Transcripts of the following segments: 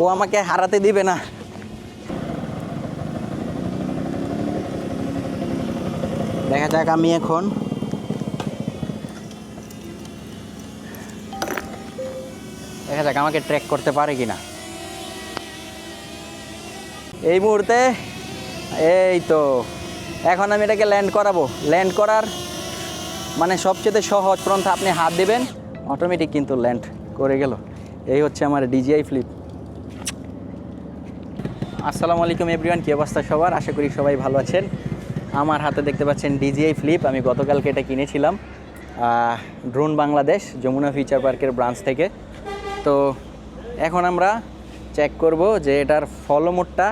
ও আমাকে হারাতে দিবে না। দেখা যাক আমি এখন দেখা যাক আমাকে ট্র্যাক করতে পারে কিনা। এই মুহূর্তে এই তো, এখন আমি এটাকে ল্যান্ড করাবো। ল্যান্ড করার মানে সবচেয়ে সহজ পন্থা, আপনি হাত দেবেন অটোমেটিক কিন্তু ল্যান্ড করে গেল। এই হচ্ছে আমার ডিজিআই ফ্লিপ আসসালামু আলাইকুম এভরিওয়ান, কী অবস্থা সবার? আশা করি সবাই ভালো আছেন। আমার হাতে দেখতে পাচ্ছেন ডিজিআই ফ্লিপ, আমি গতকালকে এটা কিনেছিলাম। ড্রোন বাংলাদেশ, যমুনা ফিচার পার্কের ব্রাঞ্চ থেকে। তো এখন আমরা চেক করব যে এটার ফলো মোডটা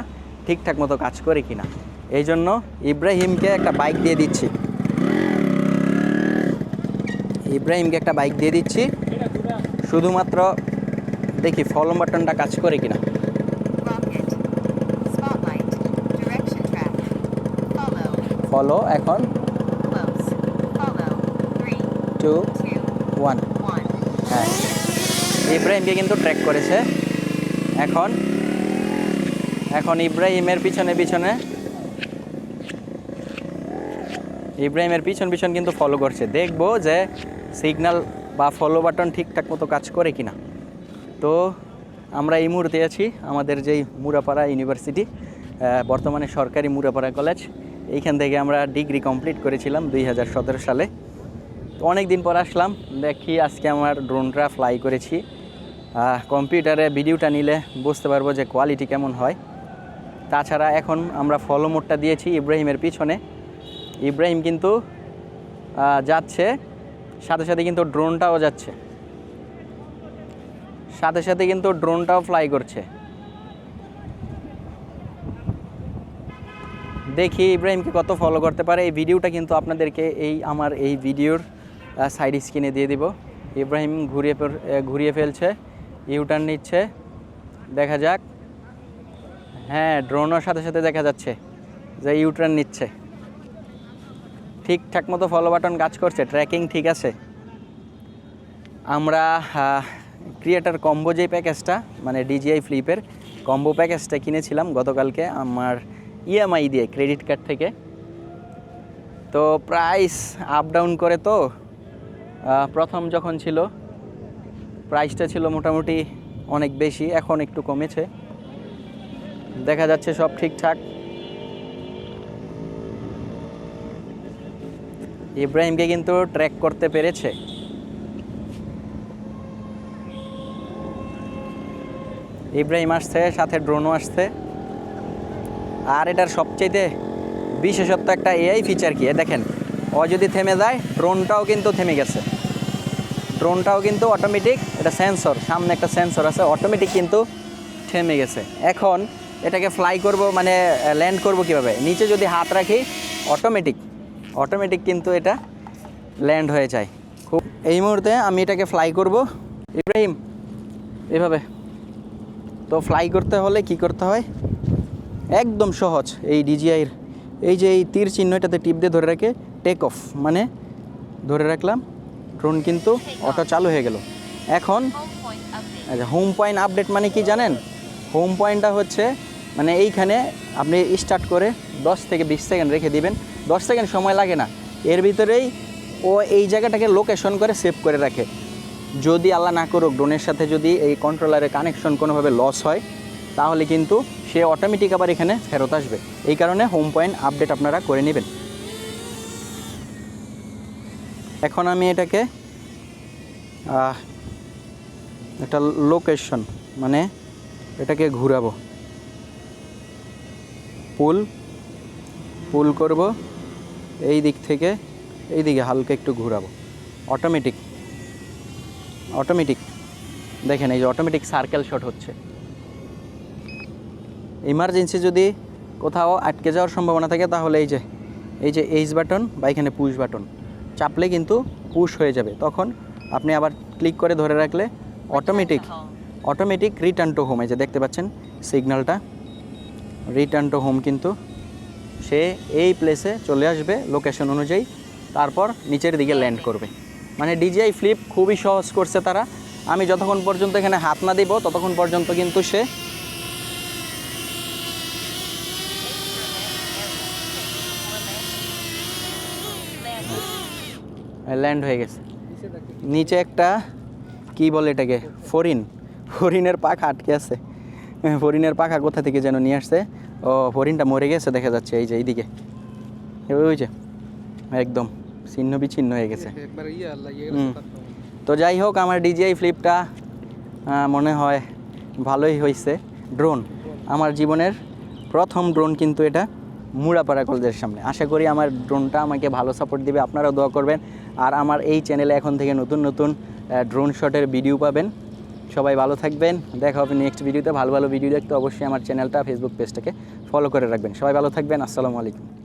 ঠিকঠাক মতো কাজ করে কিনা। এই জন্য ইব্রাহিমকে একটা বাইক দিয়ে দিচ্ছি। ইব্রাহিমকে একটা বাইক দিয়ে দিচ্ছি। শুধুমাত্র দেখি ফলো বাটনটা কাজ করে কিনা। ফলো এখন? টু ওয়ান হ্যাঁ। ইব্রাহিমকে কিন্তু ট্র্যাক করেছে। এখন? এখন ইব্রাহিমের পিছনে পিছনে। ইব্রাহিমের পিছন পিছন কিন্তু ফলো করছে। দেখব যে সিগন্যাল বা ফলো বাটন ঠিকঠাক মতো কাজ করে কিনা। তো আমরা এই মুহূর্তে আছি আমাদের যেই মুরাপাড়া ইউনিভার্সিটি বর্তমানে সরকারি মুরাপাড়া কলেজ এইখান থেকে আমরা ডিগ্রি কমপ্লিট করেছিলাম দুই হাজার সতেরো সালে। তো অনেক দিন পর আসলাম, দেখি আজকে আমার ড্রোনটা ফ্লাই করেছি। কম্পিউটারে ভিডিওটা নিলে বুঝতে পারব যে কোয়ালিটি কেমন হয়। তাছাড়া এখন আমরা ফলো মোডটা দিয়েছি ইব্রাহিমের পিছনে। ইব্রাহিম কিন্তু যাচ্ছে, সাথে সাথে কিন্তু ড্রোনটাও যাচ্ছে। সাথে সাথে কিন্তু ড্রোনটাও ফ্লাই করছে। দেখি ইব্রাহিমকে কত ফলো করতে পারে। এই ভিডিওটা কিন্তু আপনাদেরকে এই আমার এই ভিডিওর সাইড স্ক্রিনে দিয়ে দিব। ইব্রাহিম ঘুরিয়ে ঘুরিয়ে ফেলছে ইউটার্ন নিচ্ছে। দেখা যাক। হ্যাঁ ড্রোনের সাথে সাথে দেখা যাচ্ছে যে ইউটার্ন নিচ্ছে। ঠিকঠাক মতো ফলো বাটন কাজ করছে ট্র্যাকিং ঠিক আছে। আমরা ক্রিয়েটার কম্বো যে প্যাকেজটা মানে ডিজিআই ফ্লিপের কম্বো প্যাকেজটা কিনেছিলাম গতকালকে। আমার ইএমআই দিয়ে ক্রেডিট কার্ড থেকে। তো প্রাইস আপ ডাউন করে তো প্রথম যখন ছিল প্রাইসটা ছিল মোটামুটি অনেক বেশি, এখন একটু কমেছে। দেখা যাচ্ছে সব ঠিকঠাক। ইব্রাহিমকে কিন্তু ট্র্যাক করতে পেরেছে। ইব্রাহিম আসছে, সাথে ড্রোনও আসছে। আর এটার সবচেয়ে বিশেষত্ব একটা এআই ফিচার কি? দেখেন, ও যদি থেমে যায় ড্রোনটাও কিন্তু থেমে গেছে। ড্রোনটাও কিন্তু অটোমেটিক এটা সেন্সর সামনে একটা সেন্সর আছে অটোমেটিক কিন্তু থেমে গেছে। এখন এটাকে ফ্লাই করব মানে ল্যান্ড করব কীভাবে? নিচে যদি হাত রাখি অটোমেটিক অটোমেটিক কিন্তু এটা ল্যান্ড হয়ে যায়। খুব এই মুহূর্তে আমি এটাকে ফ্লাই করব। ইব্রাহিম এভাবে। তো ফ্লাই করতে হলে কি করতে হয়? একদম সহজ এই ডিজিআইয়ের এই যে এই তীর চিহ্ন, এটাতে টিপ দিয়ে ধরে রেখে টেক অফ মানে ধরে রাখলাম ড্রোন কিন্তু অটো চালু হয়ে গেল। এখন. আচ্ছা হোম পয়েন্ট আপডেট মানে কি জানেন? হোম পয়েন্টটা হচ্ছে মানে এইখানে আপনি স্টার্ট করে 10 থেকে বিশ সেকেন্ড রেখে দিবেন। 10 সেকেন্ড সময় লাগে না। এর ভিতরেই ও এই জায়গাটাকে লোকেশন করে সেভ করে রাখে। যদি আল্লাহ না করুক ড্রোনের সাথে যদি এই কন্ট্রোলারের কানেকশন কোনোভাবে লস হয় তাহলে কিন্তু সে অটোমেটিক আবার এখানে ফেরত আসবে। এই কারণে হোম পয়েন্ট আপডেট আপনারা করে নেবেন। এখন আমি এটাকে একটা লোকেশন মানে এটাকে ঘুরাবো। পুল পুল করব, এই দিক থেকে, এই দিকে হালকা একটু ঘুরাবো। অটোমেটিক অটোমেটিক দেখেন এই যে অটোমেটিক সার্কেল শট হচ্ছে। ইমার্জেন্সি যদি কোথাও আটকে যাওয়ার সম্ভাবনা থাকে, তাহলে এই যে এই যে এইচ বাটন বা এখানে পুশ বাটন চাপলে কিন্তু পুশ হয়ে যাবে। তখন আপনি আবার ক্লিক করে ধরে রাখলে automatic automatic return to home এই যে দেখতে পাচ্ছেন সিগন্যালটা রিটার্ন টু হোম কিন্তু সে এই প্লেসে চলে আসবে লোকেশন অনুযায়ী, তারপর নিচের দিকে ল্যান্ড করবে। মানে ডিজিআই ফ্লিপ খুবই সহজ করছে তারা। আমি যতক্ষণ পর্যন্ত এখানে হাত না দিব, ততক্ষণ পর্যন্ত কিন্তু সে ল্যান্ড হয়ে গেছে। নিচে একটা কি বলে এটাকে? ফরিন। ফরিনের পাখা আটকে আছে। ফরিনের পাখা কোথা থেকে যেন নিয়ে আসছে? ও ফরিনটা মরে গেছে দেখা যাচ্ছে এই যে এইদিকে। ওই যে একদম ছিন্ন বিচ্ছিন্ন হয়ে গেছে। তো যাই হোক আমার ডিজিআই ফ্লিপটা মনে হয় ভালোই হয়েছে ড্রোন। আমার জীবনের প্রথম ড্রোন কিন্তু এটা মুড়াপাড়া কলেজের সামনে। আশা করি আমার ড্রোনটা আমাকে ভালো সাপোর্ট দিবে। আপনারাও দোয়া করবেন। আর আমার এই চ্যানেলে এখন থেকে নতুন নতুন ড্রোন শটের ভিডিও পাবেন। সবাই ভালো থাকবেন। দেখা হবে নেক্সট ভিডিওতে ভালো ভালো ভিডিও দেখতে অবশ্যই আমার চ্যানেলটা ফেসবুক পেজটাকে ফলো করে রাখবেন। সবাই ভালো থাকবেন। আসসালামু আলাইকুম।